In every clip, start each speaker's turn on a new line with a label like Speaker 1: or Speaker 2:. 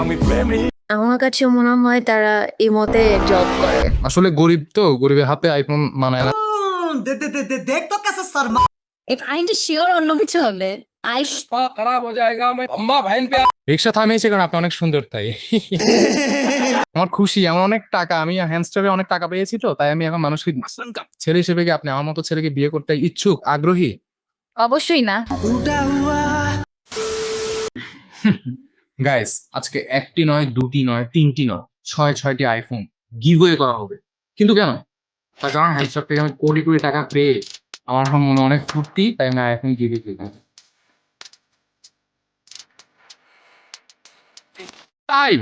Speaker 1: আমি প্রেমী।
Speaker 2: আমার কাছে মনে হয় তারা এই মতে জব করে।
Speaker 3: আসলে গরিব তো গরিবের হাতে আইফোন মানায় না।
Speaker 4: দেখ তো কাছে Sharma. If
Speaker 2: I to sure অন্য কিছু হবে আইস
Speaker 3: খারাপ হয়ে যায়গা আমি আম্মা ভাইন পে রিকশা থামিয়েছে কারণ আপনি অনেক সুন্দর তাই। আমার খুশি আমার অনেক টাকা। আমি হ্যান্ডস্টাবে অনেক টাকা পেয়েছি তো তাই আমি এখন মানুষকে ছেলে হিসেবে কি আপনি আমার মতো ছেলেকে বিয়ে করতে ইচ্ছুক আগ্রহী?
Speaker 2: অবশ্যই না।
Speaker 3: গাইস আজকে একটি নয় দুটি নয় তিনটি নয় ছয় ছয়টি আইফোন গিভওয়ে করা হবে। কিন্তু কেন? তার কারণ হ্যান্ডস্টক থেকে আমি কোটি কোটি টাকা পেয়ে আমার এখন মনে অনেক ফুর্তি তাই আমি আইফোন গিভে দিলাম। তাই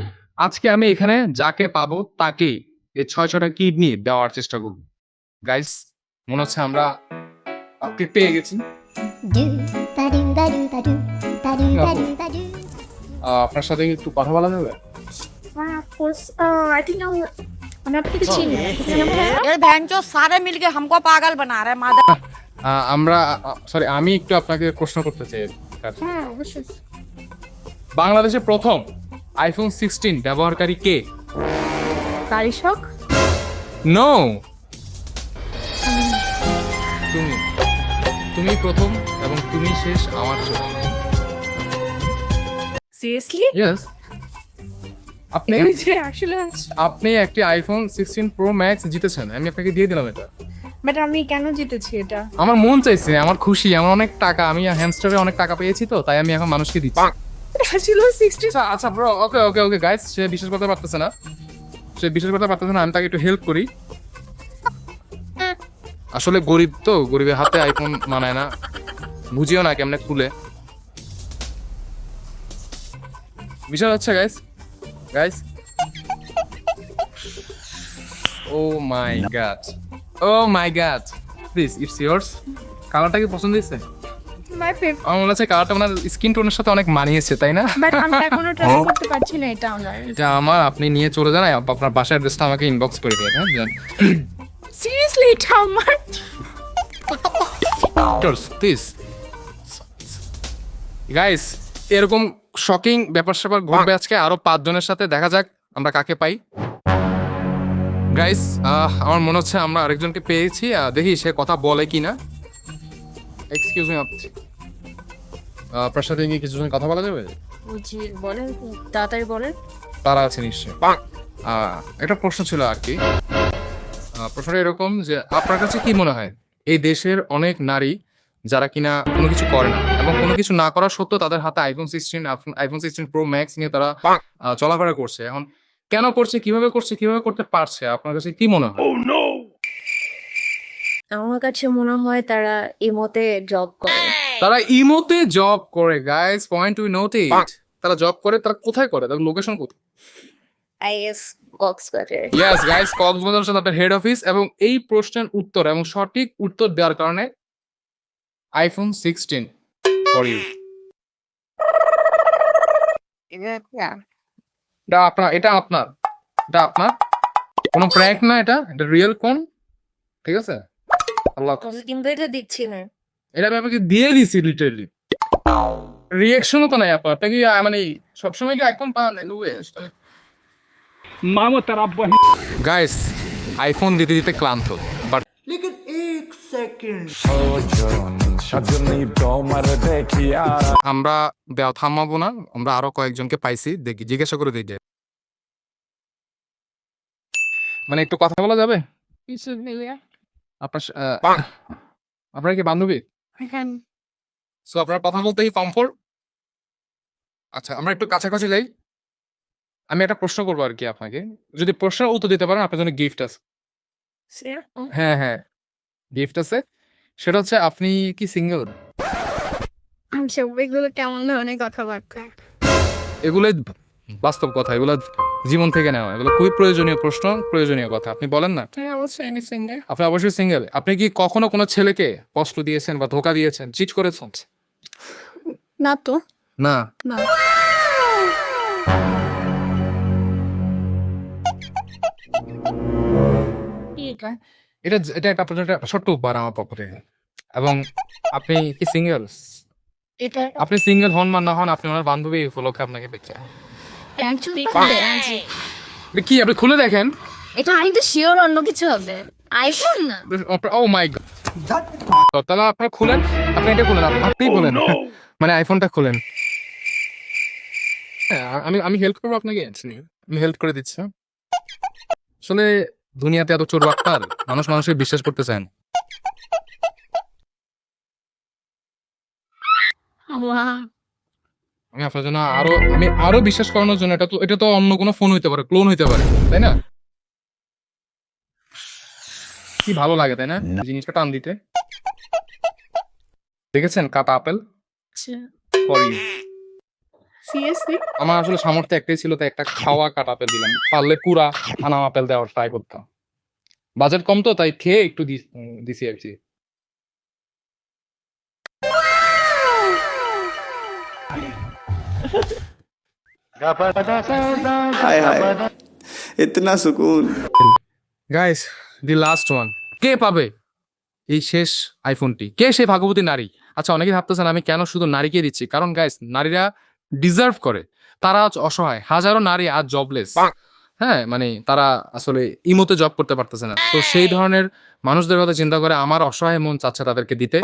Speaker 3: আজকে আমি এখানে যাকে পাবো তাকে এই ছয় ছটা কিডনি দেওয়ার চেষ্টা করব। গাইস মনে হচ্ছে আমরা পেয়ে গেছি। আপনার সাথে একটু কথা বলা যাবে? Oh, আমরা সরি আমি একটু আপনাকে প্রশ্ন করতে চাই। বাংলাদেশে প্রথম আইফোন সিক্সটিন ব্যবহারকারী কে?
Speaker 2: কারিশক
Speaker 3: নো তুমি। তুমি প্রথম এবং তুমি শেষ আমার জন্য
Speaker 2: সিরিয়াসলি
Speaker 3: ইয়েস আপনি
Speaker 5: আসলে
Speaker 3: আপনি একটি আইফোন সিক্সটিন প্রো ম্যাক্স জিতেছেন। আমি আপনাকে দিয়ে দিলাম এটা।
Speaker 5: বাট আমি কেন জিতেছি এটা?
Speaker 3: আমার মন চাইছে আমার খুশি আমার অনেক টাকা। আমি হ্যামস্টারে অনেক টাকা পেয়েছি তো তাই আমি এখন মানুষকে দিচ্ছি।
Speaker 5: ছিল সিক্সটি
Speaker 3: আচ্ছা আচ্ছা ব্রো ওকে ওকে ওকে গাইস সে বিশ্বাস করতে পারতেছে না। সে বিশ্বাস করতে পারতেছে না আমি তাকে একটু হেল্প করি। আসলে গরিব তো গরিবের হাতে আইফোন মানায় না। বুঝিও না কেমনে খুলে। বিষয় হচ্ছে guys guys oh my god oh my god please it's yours কালারটা কি পছন্দ হয়েছে?
Speaker 5: মাই ফেভারিট
Speaker 3: আমার মনে হচ্ছে কালারটা ওনার স্কিন টোনের সাথে অনেক মানিয়েছে তাই না?
Speaker 5: বাট আমি এখনও ট্রাই করতে পারছি না এটা আমার।
Speaker 3: এটা আমার আপনি নিয়ে চলে যান আপ- আপনার বাসার অ্যাড্রেসটা আমাকে ইনবক্স করে দিন হ্যাঁ
Speaker 5: সিরিয়াসলি এটা আমার?
Speaker 3: প্লিজ গাইস এরকম শকিং ব্যাপার স্যাপার ঘটবে আজকে। আরও পাঁচজনের সাথে দেখা যাক আমরা কাকে পাই। গাইস আমার মনে হচ্ছে আমরা আরেকজনকে পেয়েছি। দেখি সে কথা বলে কি না এক্সকিউজ মি আপনার সাথে কি কিছুজন কথা বলা যাবে?
Speaker 2: জি বলেন তাড়াতাড়ি বলেন।
Speaker 3: তারা আছে নিশ্চয়ই। আহ, একটা প্রশ্ন ছিল আর কি। প্রশ্নটা এরকম যে আপনার কাছে কি মনে হয়? এই দেশের অনেক নারী যারা কিনা কোনো কিছু করে না। এবং কোনো কিছু না করা সত্ত্বেও তাদের হাতে iPhone sixteen iPhone sixteen pro max নিয়ে তারা চলাফেরা করছে। এখন কেন করছে কীভাবে করছে কীভাবে করতে পারছে? আপনার কাছে কি মনে হয়?
Speaker 2: আমার কাছে মনে হয় তারা ইমোতে জব করে।
Speaker 3: তারা ইমোতে জব করে guys point we note it তারা জব করে তারা কোথায় করে? তার লোকেশন কোথায়?
Speaker 2: Is Cox's Bazar
Speaker 3: yes guys Cox's Bazar হচ্ছে তাদের হেড অফিস এবং এই প্রশ্নের উত্তর এবং সঠিক উত্তর দেওয়ার কারণে আইফোন সিক্সটিন ফর ইউ এটা আপনার এটা আপনার। এটা আপনার। কোনো প্র্যাঙ্ক না এটা এটা রিয়েল কোন? ঠিক আছে? আল্লাহ
Speaker 2: কিন্তু এটা দিচ্ছি না।
Speaker 3: এটা আমি আপনাকে দিয়ে দিছি লিটারলি রিয়াকশনও তো নাই আপনার আপনাকে আহ, মানে সবসময় কি আইফোন পান
Speaker 1: মামো তারা
Speaker 3: গাইস আইফোন দিতে দিতে ক্লান্ত। আমরা দেওয়া থামাবো না আমরা আরও কয়েকজনকে পাইছি দেখি জিজ্ঞাসা করে দেখি। মানে একটু কথা বলা যাবে? আপনার আপনার কি বান্ধবী? সো আপনার কথা বলতে কমফোর্ট আচ্ছা আমরা একটু কাছাকাছি যাই। আমি একটা প্রশ্ন করব আর কি আপনাকে। যদি প্রশ্নের উত্তর দিতে পারেন আপনার জন্য গিফট আছে। হ্যাঁ হ্যাঁ। গিফট আছে? সেটা হচ্ছে আপনি কি সিঙ্গেল
Speaker 5: আচ্ছা এগুলো কেমন ধরনের কথাবার্তা?
Speaker 3: এগুলো বাস্তব কথা এগুলো জীবন থেকে নেওয়া এগুলো খুবই প্রয়োজনীয় প্রশ্ন প্রয়োজনীয় কথা। আপনি বলেন না?
Speaker 5: হ্যাঁ অবশ্যই আমি সিঙ্গেল
Speaker 3: আপনি অবশ্যই সিঙ্গেল আপনি কি কখনো কোনো ছেলেকে কষ্ট দিয়েছেন বা ধোকা দিয়েছেন চিট করেছেন?
Speaker 5: না তো।
Speaker 3: না?
Speaker 5: না।
Speaker 3: এটা এটা একটা আপনার একটা ছোট্ট উপহার আমার পক্ষ থেকে। এবং আপনি কি সিঙ্গেল
Speaker 5: এটা
Speaker 3: আপনি সিঙ্গেল হন বা না হন আপনি ওনার বান্ধবী উপলক্ষে আপনাকে পেয়েছে
Speaker 2: অ্যাকচুয়ালি
Speaker 3: কি আপনি খুলে দেখেন?
Speaker 2: এটা আমি তো শিওর অন্য কিছু হবে। আইফোন না?
Speaker 3: ও মাই গড তাহলে আপনারা খুলেন আপনি এটা খুলেন আপ- আপনিই খুলেন। মানে আইফোনটা খুলেন। হ্যাঁ, আমি আমি হেল্প করব আপনাকে। আমি হেল্প করে দিচ্ছি হ্যাঁ। আসলে দুনিয়াতে এত চোর বাটপার মানুষ মানুষকে বিশ্বাস করতে চায় না। আমি আপনার জন্য আরও আমি আরও বিশ্বাস করানোর জন্য এটা তো এটা তো অন্য কোনো ফোন হইতে পারে ক্লোন হইতে পারে তাই না? কি ভালো লাগে তাই না? জিনিসটা টান দিতে। দেখেছেন কাটা আপেল? ফর ইউ
Speaker 5: সিরিয়াসলি
Speaker 3: আমার আসলে সামর্থ্য একটাই ছিল তাই একটা খাওয়া কাটা আপেল দিলাম। পারলে পুরা আনাম আপেল দেওয়ার ট্রাই করতাম। বাজেট কম তো তাই খেয়ে একটু দিছি আর কি।
Speaker 6: ইতনা সুকুন।
Speaker 3: গাইস দি লাস্ট ওয়ান কে পাবে এই শেষ আইফোনটি কে সে ভাগবতী নারী? আচ্ছা অনেকে ভাবতেছেন আমি কেন শুধু নারীকে দিচ্ছি? কারণ গাইস নারীরা ডিজার্ভ করে। তারা আজ অসহায়। হাজারো নারী আজ জবলেস হ্যাঁ মানে তারা আসলে ইমোতে জব করতে পারতেছে না। তো সেই ধরনের মানুষদের কথা চিন্তা করে আমার অসহায় মন চাচ্ছে তাদেরকে দিতে।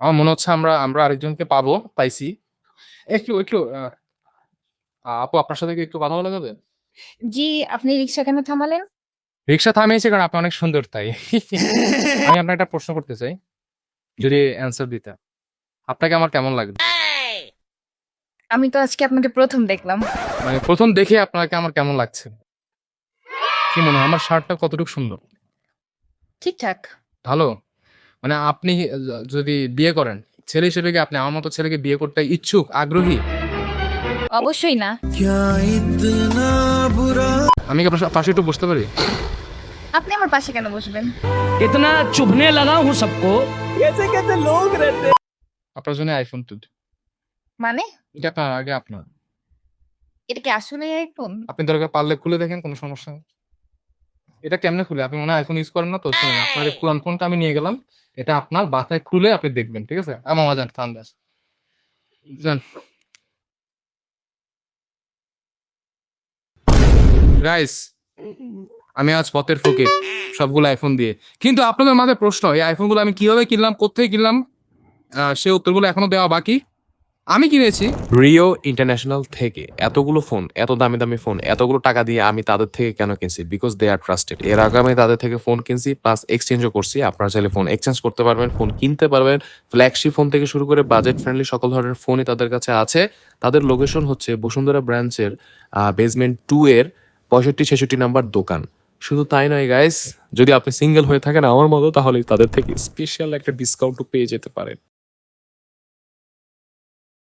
Speaker 3: আমার মনে হচ্ছে আমরা আমরা আরেকজনকে পাবো পাইছি। একটু একটু আপু আপনার সাথে একটু কথা বলা যাবে?
Speaker 2: জি আপনি রিক্সা কেন থামালেন?
Speaker 3: রিক্সা থামিয়েছে কারণ আপনি অনেক সুন্দর তাই। আমি আপনার একটা প্রশ্ন করতে চাই। যদি অ্যান্সার দিতে। আপনাকে আমার কেমন লাগবে
Speaker 2: আমি তো আজকে আপনাকে প্রথম দেখলাম
Speaker 3: মানে প্রথম দেখে আপনাকে আমার কেমন লাগছে কি মনে হয় আমার শার্টটা কতটুকু সুন্দর
Speaker 2: ঠিকঠাক
Speaker 3: ভালো মানে আপনি য- যদি বিয়ে করেন ছেলে হিসেবে কি আপনি আমার মতো ছেলেকে বিয়ে করতে ইচ্ছুক আগ্রহী
Speaker 2: অবশ্যই না
Speaker 3: আমি কি আপনার সা- পাশে একটু বসতে পারি
Speaker 2: আপনি আমার পাশে কেন বসবেন
Speaker 7: इतना चुभने लगा हूँ सबको
Speaker 3: আপনার জন্য আইফোন টু
Speaker 2: মানে?
Speaker 3: এটা আপনার আগে আপনার?
Speaker 2: এটা কি আসলে আইফোন
Speaker 3: আপনি দরকার পারলে খুলে দেখেন কোনো সমস্যা নেই। এটা কেমনে খুলে? আপনি মনে হয় আইফোন ইউজ করেন না তো শুনুন আপনার পুরান ফোনটা আমি নিয়ে গেলাম। এটা আপনার বাসায় খুলে আপনি দেখবেন ঠিক আছে? আমার যান ঠান্ডা যান। গাইস আমি আজ পথের ফকির সবগুলো আইফোন দিয়ে। কিন্তু আপনাদের মাঝে প্রশ্ন এই আইফোনগুলো আমি কীভাবে কিনলাম কোথায় কিনলাম? সে উত্তরগুলো এখনও দেওয়া বাকি। আমি কিনেছি।
Speaker 8: রিও ইন্টারন্যাশনাল থেকে এতগুলো ফোন এত দামি দামি ফোন এতগুলো টাকা দিয়ে আমি তাদের থেকে কেন কিনছি? বিকজ দে আর ট্রাস্টেড এর আগে আমি তাদের থেকে ফোন কিনছি প্লাস এক্সচেঞ্জও করছি। আপনারা চাইলে ফোন এক্সচেঞ্জ করতে পারবেন ফোন কিনতে পারবেন। ফ্ল্যাগশিপ ফোন থেকে শুরু করে বাজেট ফ্রেন্ডলি সকল ধরনের ফোনই তাদের কাছে আছে। তাদের লোকেশন হচ্ছে বসুন্ধরা ব্রাঞ্চের বেসমেন্ট টু এর পঁয়ষট্টি ছেষট্টি নাম্বার দোকান। শুধু তাই নয় গাইস যদি আপনি সিঙ্গেল হয়ে থাকেন আমার মতো, তাহলে তাদের থেকে স্পেশাল একটা ডিসকাউন্টও পেয়ে যেতে পারেন।